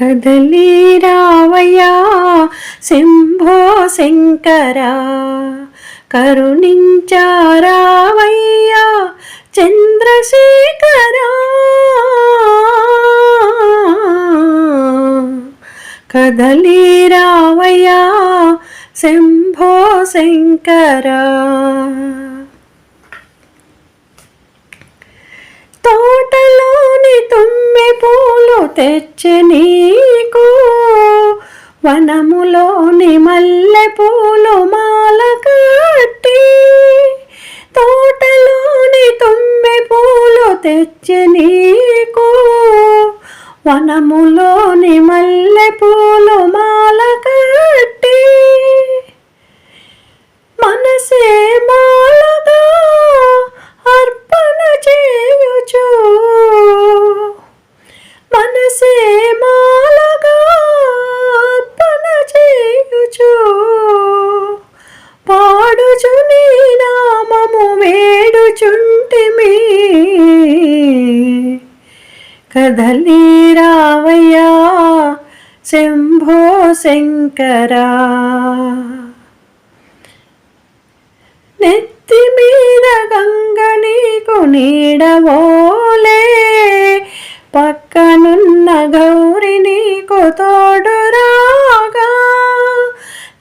కదలి రావయ్యా శంభో శంకర. కరుణించారావయ్యా చంద్రశేఖరా. కదలి రావయ్యా శంభో శంకర. తోటలోని తుమ్మె పూలు తెచ్చి నీకు వనములోని మల్లె పూలు మాల కట్టి తోటలోని తుమ్మె పూలు తెచ్చి నీకు. వనములోని మల్లె పూలు మాల కట్టి కదలి రావయ్యా శంభో శంకరా. నెత్తి మీద గంగ నీకు నీడవోలే పక్కనున్న గౌరి నీకు తోడు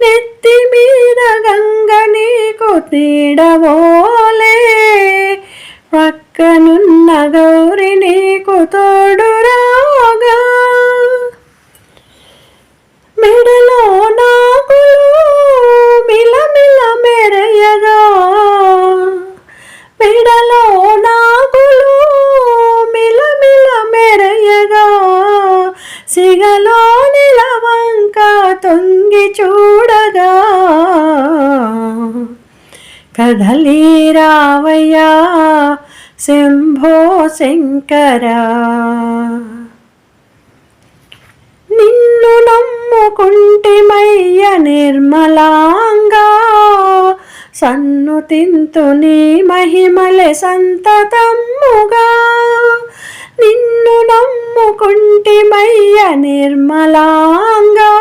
నెత్తి మీద గంగ నీకు నీడవోలే పక్కనున్న గౌరి తోడు రాగా. మెడలో నాగులు మిలమిల మెరయగా. మెడలో నాగులు మిలమిల మెరయగా. సిగలో నిలవంక తొంగి చూడగా. కదలి రావయ్యా శంభో శంకరా నిన్ను నమ్ముకుంటిమయ్య నిర్మలాంగా సన్ను తింతు నీ మహిమలె సంతతమ్ముగా నిన్ను నమ్ముకుంటిమయ్య నిర్మలాంగా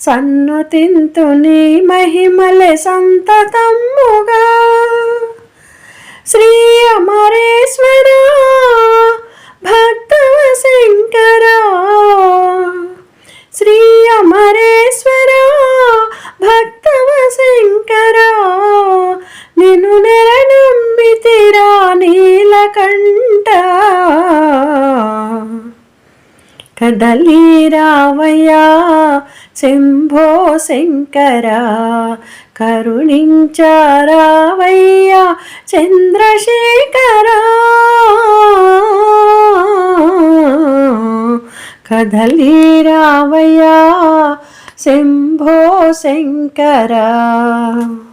సన్ను తింతు నీ మహిమలె సంతతమ్ముగా శ్రీ అమరేశ్వర భక్తవ శంకర శ్రీ అమరేశ్వర భక్తవ శంకర నిన్ను నెరనమ్మితిరా నీలకంఠ కదలి రావయ్యా శంభో శంకర కరుణించారావయ్యా చంద్రశేఖరా. కదలి రావయ్యా శంభో శంకరా.